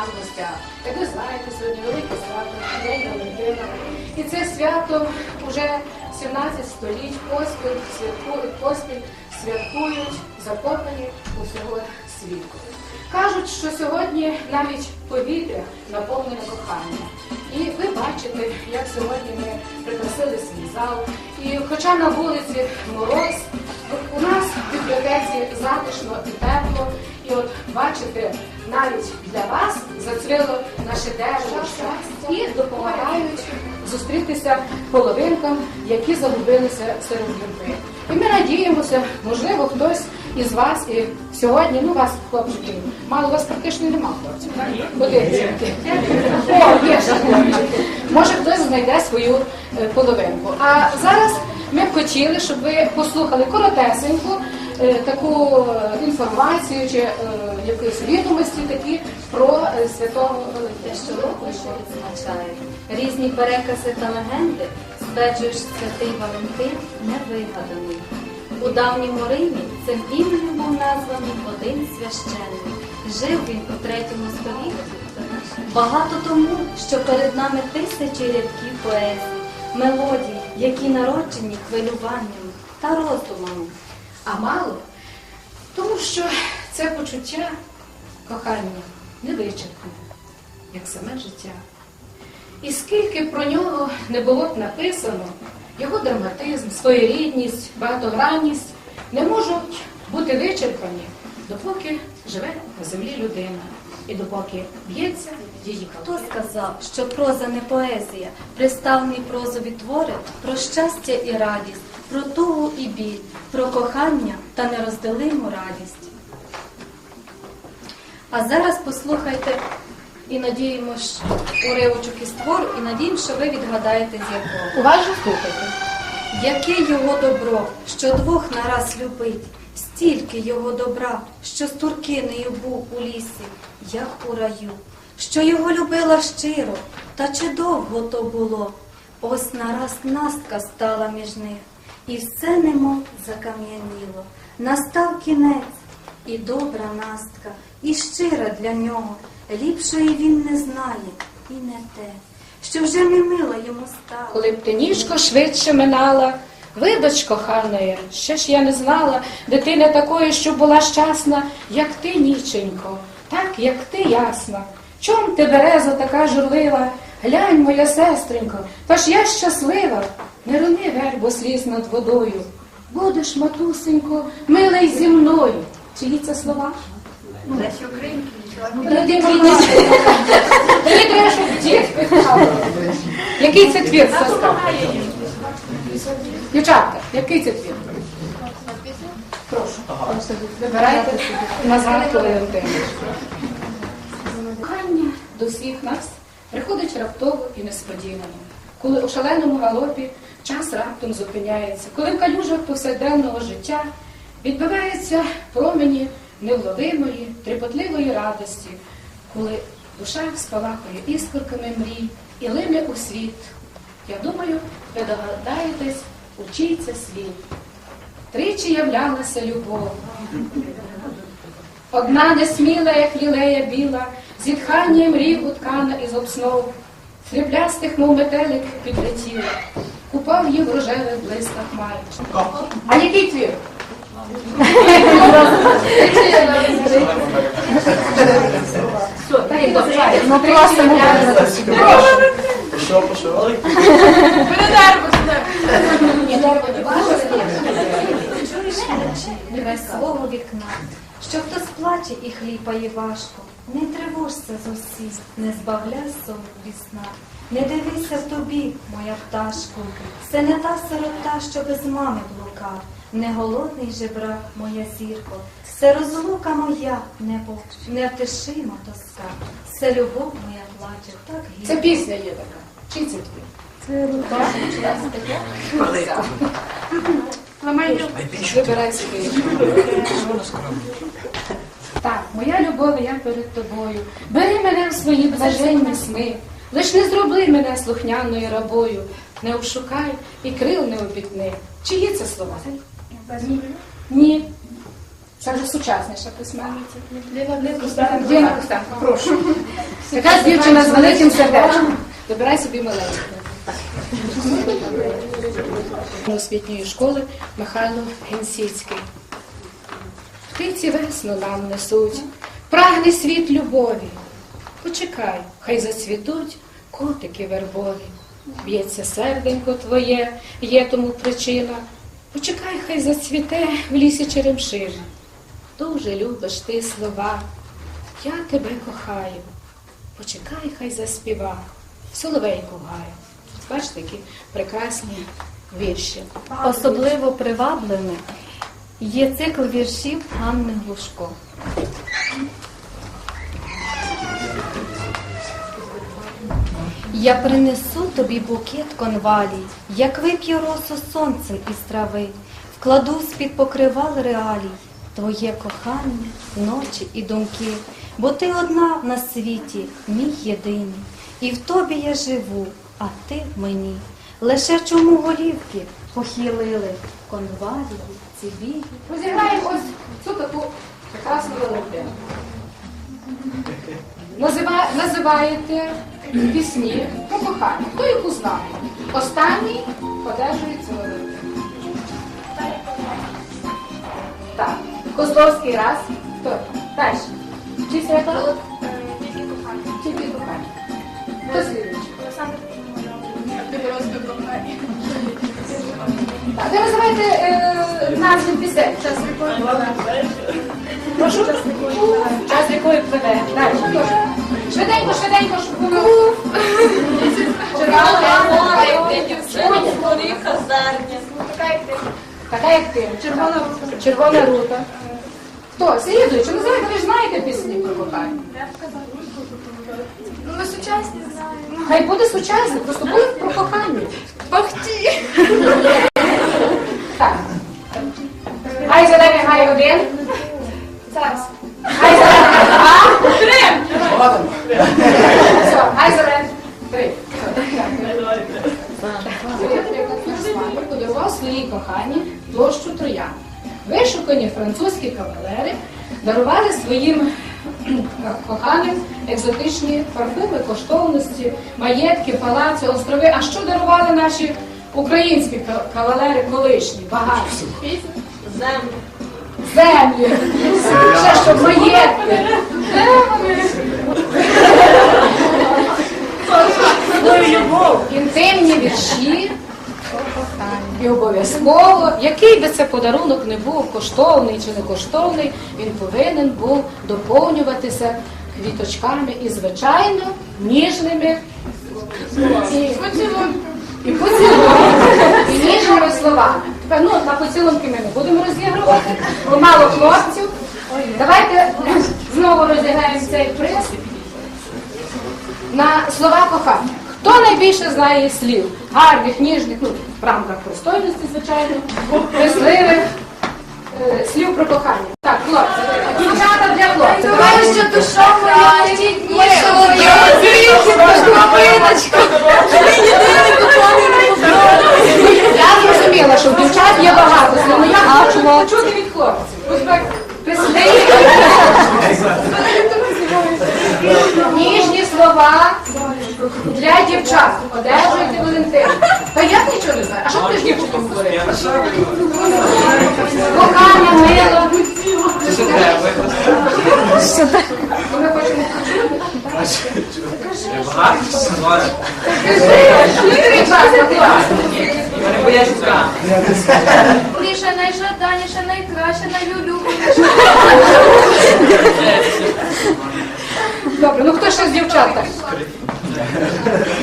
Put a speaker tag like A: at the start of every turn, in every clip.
A: нас в гостях. Як ви знаєте, сьогодні велике свято, День Валентина. І це свято вже 17 століть поспіль святкують, поспіль святкують закохані усього світу. Кажуть, що сьогодні навіть повітря наповнене коханням. І ви бачите, як сьогодні ми прикрасили свій зал. І хоча на вулиці мороз, у нас в бібліотеці затишно і тепло. І от бачите, навіть для вас зацвіло наше дерево і допомагають зустрітися половинкам, які загубилися серед юрби. І ми надіємося, можливо, хтось із вас і сьогодні, ну вас, хлопчиків, мало вас практично нема хлопців. хлопчики. Може хтось знайде свою е, половинку. А зараз ми б хотіли, щоб ви послухали коротесеньку е, таку е, інформацію чи якісь відомості такі про е, святого Валентина.
B: Щороку, що відзначають різні перекази та легенди, стверджують, що святий Валентин не вигаданий. У давньому Римі цим іменем був названий один священник. Жив він у третьому столітті. Багато тому, що перед нами тисячі рядків поезії, мелодій, які народжені хвилюванням та роздумами.
A: А мало, тому що це почуття кохання невичерпне, як саме життя. І скільки про нього не було б написано, його драматизм, своєрідність, багатогранність не можуть бути вичерпані, допоки живе на землі людина і допоки б'ється її
B: Хто сказав, що проза не поезія, приставні прозові твори про щастя і радість, про тугу і біль, про кохання та нерозділиму радість. А зараз послухайте і надіємось уривочок із твору, і надіємося, що ви відгадаєте з якого.
A: Уважно слухайте.
B: Яке його добро, що двох нараз любить, стільки його добра, що з туркинею був у лісі, як у раю, що його любила щиро, та чи довго то було? Ось нараз настка стала між них, і все немов закам'яніло. Настав кінець, і добра настка, і щира для нього, ліпшої він не знає, і не те, що вже не мила йому стало.
A: Коли б ти ніжко швидше минала, видоч коханої, ще ж я не знала дитини такої, що була щасна, як ти, ніченько, так, як ти ясна. Чом ти береза така журлива? Глянь, моя сестренько, та ж я щаслива. Не рони вербу сліз над водою. Будеш, матусенько, милий зі мною. Чиї це слова?
C: Лесі Українки.
A: Тоді Тоді треба, щоб дітки. Який це твір, сестра? Дівчатка, який це твір? Прошу. Вибирайте назад Валентина. Кохання до всіх нас приходить раптово і несподівано. Коли у шаленому галопі час раптом зупиняється, коли в калюжах повсякденного життя відбиваються промені невловимої, трепотливої радості, коли душа спалахує іскорками мрій і лине у світ. Я думаю, ви догадаєтесь, учиться світ. Тричі являлася любов. Одна несміла, як лілея біла, зітхання мрів уткана із обснов, сріблястих, мов метелик, підлетіла, купав їх в рожевих блисках май. А який твір? Ну, просимо.
D: Пішов, пішов.
A: Не бачите?
B: Чуєш свого вікна, що хтось плаче і хліпає важко. Не тривожся з усіх, не збавляй сон сна. Не дивися тобі, моя пташко, це не та сирота, що без мами блукав, не голодний жебрак, моя зірко, це розлука моя, небо, невтишима тоска, це любов моя плаче, так
A: Це пісня є така. Чи це твір? Вибирай собі. Так, моя любов, я перед тобою. Бери мене в свої блаженні сни. Лиш не зроби мене слухняною рабою. Не ошукай і крил не обітни. Чиї це слова? Ні. Ні. Це вже сучасніша письменниця. Діана Костенко, прошу. Яка дівчина з великим сердечком. Вибирай собі маленьку. Освітньої школи Михайло Генсіцький. Птиці весну нам несуть, прагне світ любові. Почекай, хай зацвітуть котики вербові. Б'ється серденько твоє, є тому причина. Почекай, хай зацвіте в лісі черемшина. Дуже любиш ти слова, я тебе кохаю. Почекай, хай заспіва, соловейку гаю. Бачите, які прекрасні вірші.
B: Особливо привабливими є цикл віршів Ганни Глушко. Я принесу тобі букет конвалій, як вип'ю росу сонцем із трави, вкладу з-під покривал реалій, твоє кохання, ночі і думки, бо ти одна на світі, мій єдиний, і в тобі я живу, а ти в мені. Лише чому голівки похилили конвалії, ці біги.
A: Розіграємо ось цю таку прекрасну мелодію. Назива, називаєте пісні про кохання. Хто їх узнав? Останній одержує цю. Так. Козловський раз. Хто? Далі. Чи свято? Тільки кохання. Хто слідуючий? Так, ви називаєте е, назви пісень. Прошу? Час якої пливе. Далі. хто ж? Швиденько, швиденько, було. Така як ти. Червона рута. Червона рута. Хто? Слідуючи, називайте, ви ж знаєте пісні про кохання.
C: Ну, ми сучасні знаємо.
A: Хай буде сучасний, просто буде про кохання.
C: Бахті.
A: Так. Хай зелений гай один.
C: Зараз.
A: Хай зелений два. Три. Все, хай зелений. Три. Подарував своїй коханій площу Троян. Вишукані французькі кавалери дарували своїм коханим екзотичні парфуми, коштовності, маєтки, палаци, острови. А що дарували наші українські кавалери колишні, багаті?
C: Землю.
A: Землі, ще щоб маєтки. Інтимні вірші. І обов'язково, який би це подарунок не був, коштовний чи не коштовний, він повинен був доповнюватися квіточками і, звичайно, ніжними і, поцілунками, і ніжними словами. Тепер, ну, на поцілунки ми не будемо розігрувати, бо мало хлопців. Давайте знову розіграємо цей приз на слова кохання. Хто найбільше знає слів? Гарних, ніжних, ну, в рамках пристойності, звичайно, красивих е, слів про кохання. Так, хлопці, дівчата для хлопців.
C: Думаю, що душа моя ті дні.
A: Я зрозуміла, що в дівчат є багато слів, але я хочу почути від хлопців. Ось так, присидіть. Ніжні слова для дівчат. Одержуйте Валентин. Та я нічого не знаю. А що ти ж дівчині говориш? Кохання, мило. Ми хочемо Скажи, ласка, класно.
C: Лише найжаданіше.
A: Добре, ну хто ще з дівчат так?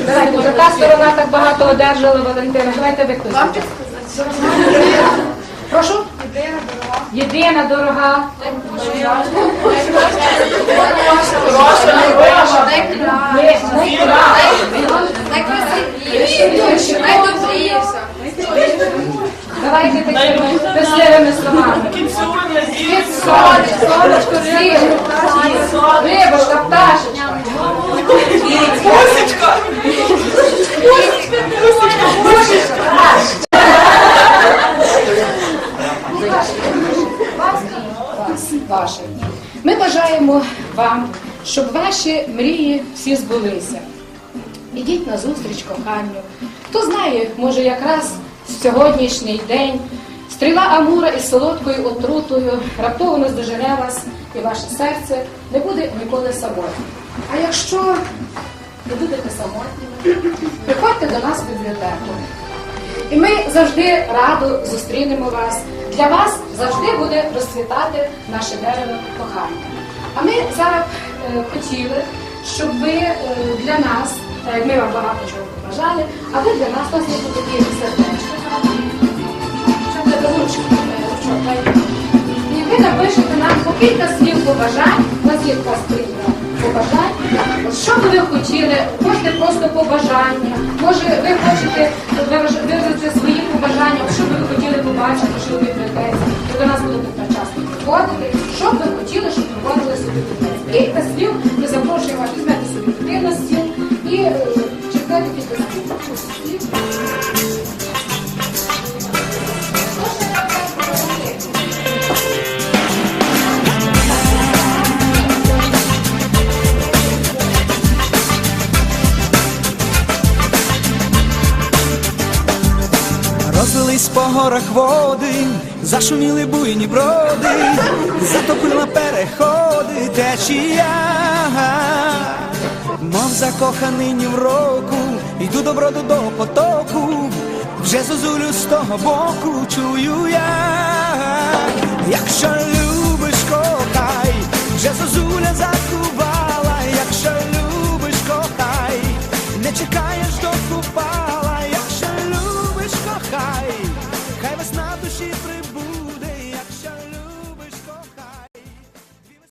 A: Давайте, вже та сторона так багато одержала Валентина. Давайте ви хтось. Прошу? Єдина дорога. Є,
C: Найкрасивіше, найдобріше.
A: Давайте такими писливими словами. Від сонечко, сонечко, сіло, рибочка, пташечка. Пусечка. вам, щоб ваші мрії всі збулися. Ідіть на зустріч коханню. Хто знає, може якраз в сьогоднішній день стріла Амура із солодкою отрутою раптово наздожене вас, і ваше серце не буде ніколи самотнім. А якщо ви будете самотніми, приходьте до нас в бібліотеку. І ми завжди радо зустрінемо вас. Для вас завжди буде розцвітати наше дерево кохання. А ми зараз е, хотіли, щоб ви е, для нас, е, ми вам багато чого побажали, а ви для нас нас є такі сердечки. Щоб не до е. І ви напишете нам по кілька слів побажань, у нас є така побажань. Що би ви хотіли, можете просто побажання, може ви хочете виразити свої побажання, що би ви хотіли побачити, що в бібліотеці, ви до нас будете так часто приходити, що б ви хотіли, щоб проводилося в бібліотеці. Кілька слів, ми запрошуємо візьмете собі на стіл і е, чекайте кілька слів.
D: горах води, зашуміли буйні броди, затопила переходи течія, мов закоханий ні в року, йду доброду до потоку, вже зозулю з того боку чую я, якщо любиш кохай, вже зозуля закувала, якщо любиш кохай, не чекаєш до купала. Якщо любиш, кохай на душі прибув.